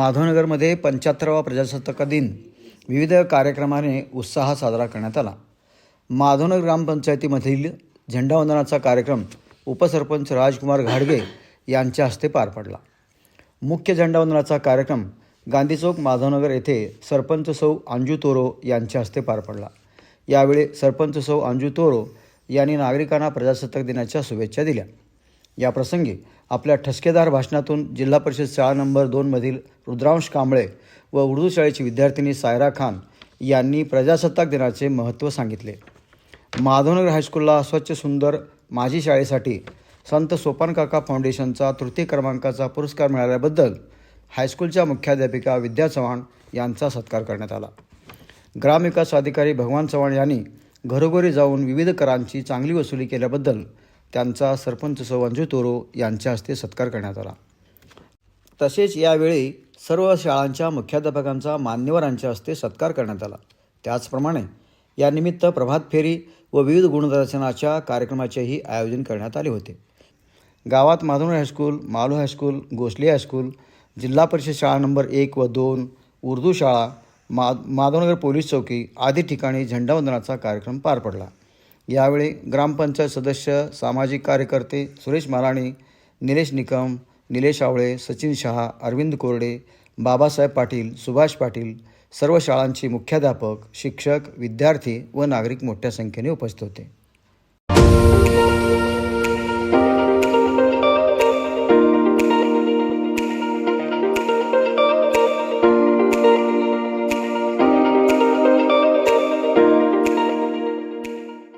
माधवनगरमध्ये पंच्याहत्तरावा प्रजासत्ताक दिन. विविध कार्यक्रमाने उत्साहात साजरा करण्यात आला. माधवनगर ग्रामपंचायतीमधील झेंडावंदनाचा कार्यक्रम उपसरपंच राजकुमार घाडगे यांच्या हस्ते पार पडला. मुख्य झेंडावंदनाचा कार्यक्रम गांधी चौक माधवनगर येथे सरपंच सौ अंजू तोरो यांच्या हस्ते पार पडला. यावेळी सरपंच सौ अंजू तोरो यांनी नागरिकांना प्रजासत्ताक दिनाच्या शुभेच्छा दिल्या. याप्रसंगी आपल्या ठसकेदार भाषणातून जिल्हा परिषद शाळा नंबर दोनमधील रुद्रांश कांबळे व उर्दू शाळेची विद्यार्थिनी सायरा खान यांनी प्रजासत्ताक दिनाचे महत्त्व सांगितले. माधवनगर हायस्कूलला स्वच्छ सुंदर माझी शाळेसाठी संत सोपानकाका फाउंडेशनचा तृतीय क्रमांकाचा पुरस्कार मिळाल्याबद्दल हायस्कूलच्या मुख्याध्यापिका विद्या चव्हाण यांचा सत्कार करण्यात आला. ग्रामविकास अधिकारी भगवान चव्हाण यांनी घरोघरी जाऊन विविध करांची चांगली वसुली केल्याबद्दल त्यांचा सरपंच सौ तोरो यांच्या हस्ते सत्कार करण्यात आला. तसेच यावेळी सर्व शाळांच्या मुख्याध्यापकांचा मान्यवरांच्या हस्ते सत्कार करण्यात आला. त्याचप्रमाणे यानिमित्त प्रभात फेरी व विविध गुणदर्शनाच्या कार्यक्रमाचेही आयोजन करण्यात आले होते. गावात Madhur high school Malu high school Gosle high school Zilla Parishad शाळा नंबर एक व दोन उर्दू शाळा मा माधवनगर पोलीस चौकी आदी ठिकाणी झेंडावंदनाचा कार्यक्रम पार पडला. यावेळी ग्रामपंचायत सदस्य सामाजिक कार्यकर्ते सुरेश मालाणी निलेश निकम निलेश आवळे सचिन शहा अरविंद कोरडे बाबासाहेब पाटील सुभाष पाटील सर्व शाळांचे मुख्याध्यापक शिक्षक विद्यार्थी व नागरिक मोठ्या संख्येने उपस्थित होते.